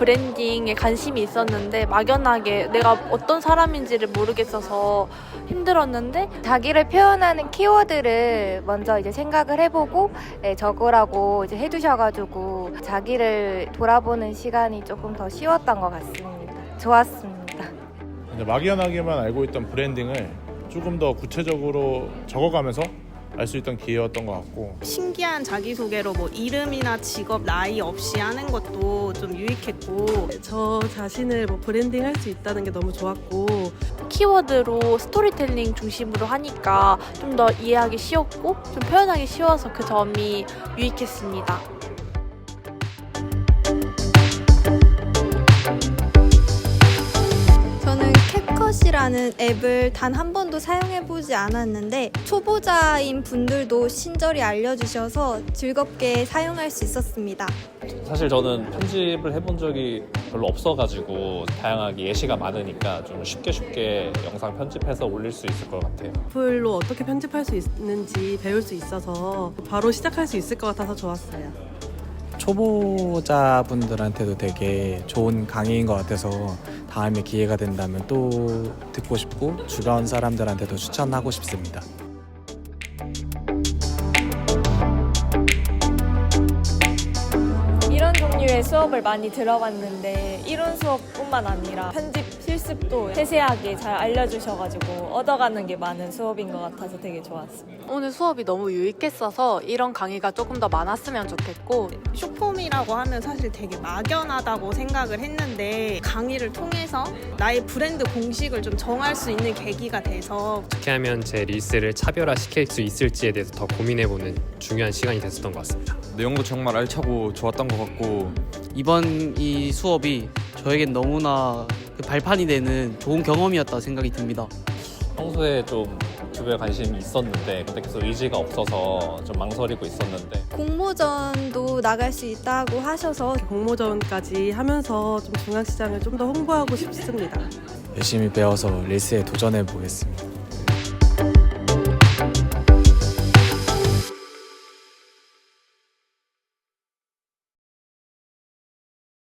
브랜딩에 관심이 있었는데 막연하게 내가 어떤 사람인지를 모르겠어서 힘들었는데 자기를 표현하는 키워드를 먼저 이제 생각을 해보고 예, 적으라고 이제 해주셔가지고 자기를 돌아보는 시간이 조금 더 쉬웠던 것 같습니다. 좋았습니다. 막연하게만 알고 있던 브랜딩을 조금 더 구체적으로 적어가면서 알 수 있던 기회였던 것 같고. 신기한 자기소개로 뭐 이름이나 직업, 나이 없이 하는 것도 좀 유익했고. 저 자신을 뭐 브랜딩 할 수 있다는 게 너무 좋았고. 키워드로 스토리텔링 중심으로 하니까 좀 더 이해하기 쉬웠고 좀 표현하기 쉬워서 그 점이 유익했습니다. 캡컷이라는 앱을 단 한 번도 사용해보지 않았는데 초보자인 분들도 친절히 알려주셔서 즐겁게 사용할 수 있었습니다. 사실 저는 편집을 해본 적이 별로 없어가지고 다양하게 예시가 많으니까 좀 쉽게 쉽게 영상 편집해서 올릴 수 있을 것 같아요. 풀로 어떻게 편집할 수 있는지 배울 수 있어서 바로 시작할 수 있을 것 같아서 좋았어요. 초보자분들한테도 되게 좋은 강의인 것 같아서 다음에 기회가 된다면 또 듣고 싶고 주변 사람들한테도 추천하고 싶습니다. 수업을 많이 들어봤는데 이론 수업뿐만 아니라 편집 실습도 세세하게 잘 알려주셔가지고 얻어가는 게 많은 수업인 것 같아서 되게 좋았습니다. 오늘 수업이 너무 유익했어서 이런 강의가 조금 더 많았으면 좋겠고 쇼폼이라고 하면 사실 되게 막연하다고 생각을 했는데 강의를 통해서 나의 브랜드 공식을 좀 정할 수 있는 계기가 돼서 어떻게 하면 제 릴스를 차별화 시킬 수 있을지에 대해서 더 고민해보는 중요한 시간이 됐었던 것 같습니다. 내용도 정말 알차고 좋았던 것 같고 이번 이 수업이 저에겐 너무나 그 발판이 되는 좋은 경험이었다 생각이 듭니다. 평소에 좀 유튜브에 관심이 있었는데 근데 계속 의지가 없어서 좀 망설이고 있었는데 공모전도 나갈 수 있다고 하셔서 공모전까지 하면서 좀 중앙시장을 좀 더 홍보하고 싶습니다. 열심히 배워서 릴스에 도전해 보겠습니다.